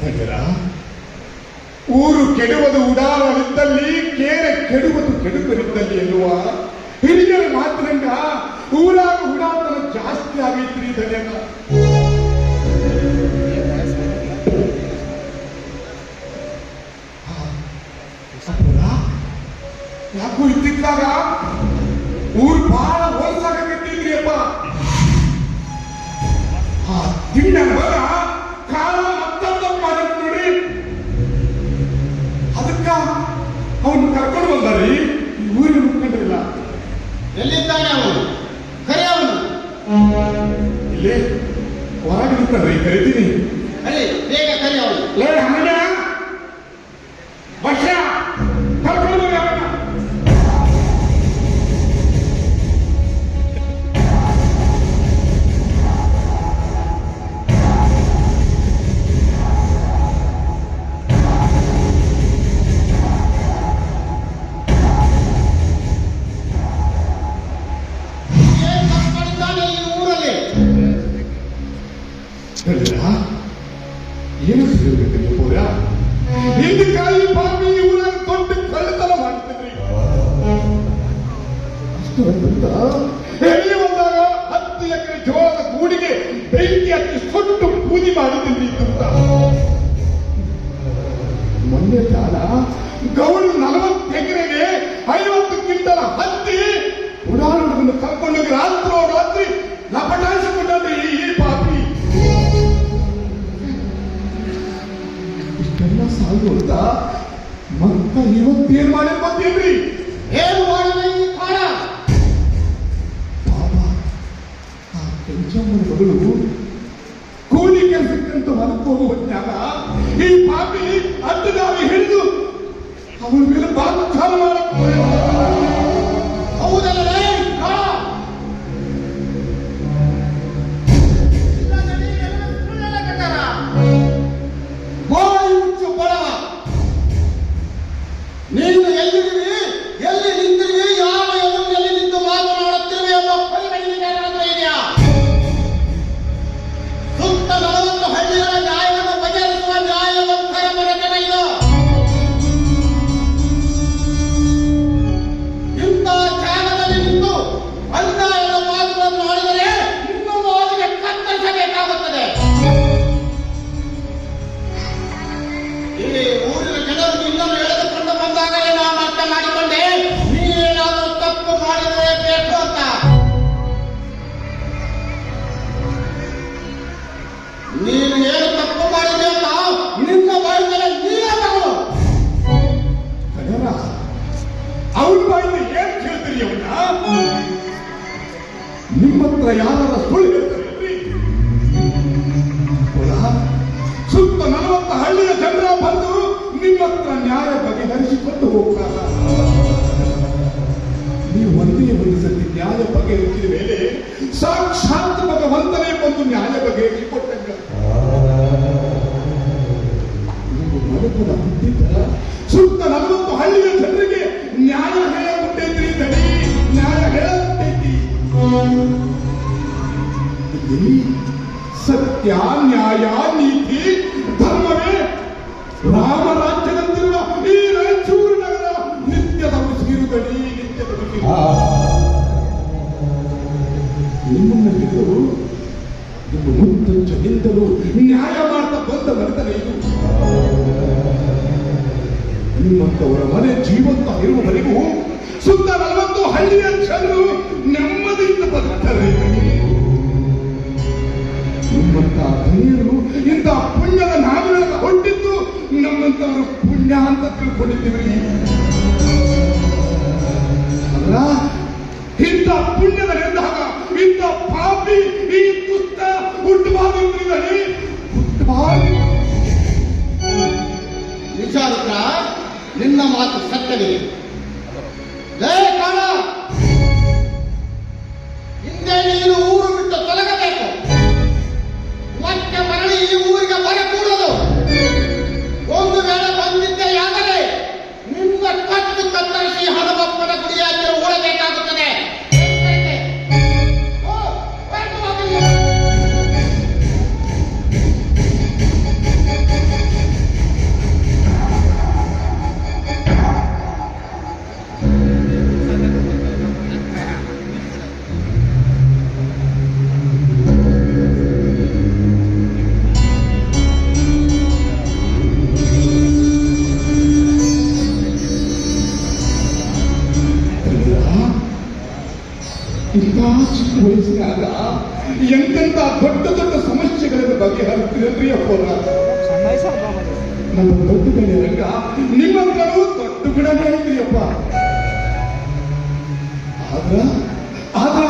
ಧನ್ಯರ ಊರು ಕೆಡುವುದು ಉಡಾರವಿದ್ದಲ್ಲಿ, ಕೇರೆ ಕೆಡುವುದು ಕೆಡುಕರಿದ್ದಲ್ಲಿ ಎನ್ನುವ ಹಿರಿಯರ ಮಾತಿನಿಂದ ಊರಾಗ ಉಡಾತನ ಜಾಸ್ತಿ ಆಗೈತ್ರಿ ಧನ್ಯವಾದ ಯಾಕೂ ಇದ್ದಿದ್ದಾಗ ಬಹಳ ಹೋಲ್ಸಾಗತ್ತಿದ್ರಿ ಅಪ್ಪ ಆ ತಿಂಡ ಬರ ಕಾಲ ಮತ್ತೊಂದು ಮಾಡಿದ್ ನೋಡಿ. ಅದಕ್ಕ ಅವನು ಕರ್ಕೊಂಡು ಬಂದರಿ ಈ ಊರಿನ ಮುಖಂಡರಿಲ್ಲ. ಎಲ್ಲಿದ್ದಾನೆ ಅವನು? ಕರೆ ಅವನು? ಇಲ್ಲಿ ಹೊರಗೆ ನಿಂತಾನ್ರಿ ಕರಿತೀನಿ. ಏನು ಸಿಗಬೇಕು ನೀವು ಹಿಂದೆ ಕಾಯಿ ಪಾಪಿ ಊರಾಗ ದೊಡ್ಡ ಕಳ್ಳತನ ಮಾಡ್ತಿದ್ರಿ. ಅಷ್ಟು ಅಂತ ಹೇಳಿ ಬಂದಾಗ ಹತ್ತು ಎಕರೆ ಜೋಳದ ಗೂಡಿಗೆ ಬೆಂಕಿ ಹಚ್ಚಿ ಸುಟ್ಟು ಪೂಜಿ ಮಾಡಿದ್ರಿ ಅಂತ. ಮೊನ್ನೆ ಕಾಲ ಗೌಡು ಬಂದೇನ್ರಿ ಏನು ಮಾಡಿದ ಈ ಕಾಣ ಆ ಕೆಂಚಮ್ಮನ ಮಗಳು ಕೂಲಿ ಕೆಲಸಕ್ಕಂತ ಹೊರಗೆ ಹೋಗುವ ಹೊತ್ನ್ಯಾಗ ಈ ಪಾಪಿ ಅಡ್ಡದಾರಿ ಹಿಡಿದು ಅವನ ಮೇಲೆ ಬಾತ್ಕಾಲ ಮಾಡಕ್ಕೆ ಹೌದಲ್ಲ ಈ ನೀನು ಏನು ತಪ್ಪು ಮಾಡಿದೆ ಅಂತ ನಿನ್ನ ಬಾಯಿದರೆ ನೀನೇ ತಗೋ ಅವನ ಬಾಯಿಂದ ಏನ್ ಕೇಳ್ತೀರಿ ಅವನ್ನ ನಿಮ್ಮ ಹತ್ರ ಯಾರ ಸುಳ್ಳು ಸುತ್ತ ನಲವತ್ತ ಹಳ್ಳಿಯ ಜನರ ಬಂದು ನಿಮ್ಮ ಹತ್ರ ನ್ಯಾಯ ಬಗೆಹರಿಸಿಕೊಂಡು ಹೋಗ್ತಾರ ನೀವು ಒಂದೇ ಒಂದು ಸತಿ ನ್ಯಾಯ ಬಗೆಹರಿಸಿದ ಮೇಲೆ ಸಾಕ್ಷಾತ್ ಭಗವಂತನೇ ಬಂದು ನ್ಯಾಯ ಬಗೆಹರಿಸಿಕೊಟ್ಟಂಗ ಸತ್ಯ ನ್ಯಾಯ ನೀತಿ ಧರ್ಮವೇ ರಾಮರಾಜ್ಯದಂತಿರುವ ಈ ರಾಯಚೂರು ನಗರ ನಿತ್ಯದ ಉಸಿರುದಡಿ ನಿತ್ಯದ ಉಸಿರು. ನಿಮ್ಮನ್ನ ಹಿಡಿದು ನಿಮ್ಮ ನ್ಯಾಯ ಮಾಡ್ತಾ ಬಂದ ಮನೆತನ ಇದು. ನಿಮ್ಮಂತವರ ಮನೆ ಜೀವಂತ ಇರುವವರೆಗೂ ಸುತ್ತ ನಲವತ್ತು ಹಳ್ಳಿಯ ಜನರು ನೆಮ್ಮದಿಯಿಂದ ಬದುಕ್ತಾರೆ. ನಿಮ್ಮಂತ ಧನಿಯರು ಇಂತಹ ಪುಣ್ಯದ ನಾವಿನ ಹೊಂಟಿದ್ದು ನಮ್ಮಂತವರು ಪುಣ್ಯ ಅಂತ ತಿಳ್ಕೊಂಡಿದ್ದೀವಿ. ವಯಸ್ಸಿನಾಗ ಎಂತೆಂಥ ದೊಡ್ಡ ದೊಡ್ಡ ಸಮಸ್ಯೆಗಳನ್ನು ಬಗ್ಗೆ ಅಪ್ಪೋರ ನಮ್ಮ ದೊಡ್ಡ ಗಣಿ ರಂಗ ನಿಮ್ಮ ಹತ್ರನೂ ದೊಡ್ಡ ಗುಣನೇ ಐತ್ರಿ ಅಪ್ಪ ಆದ್ರ ಆದ್ರ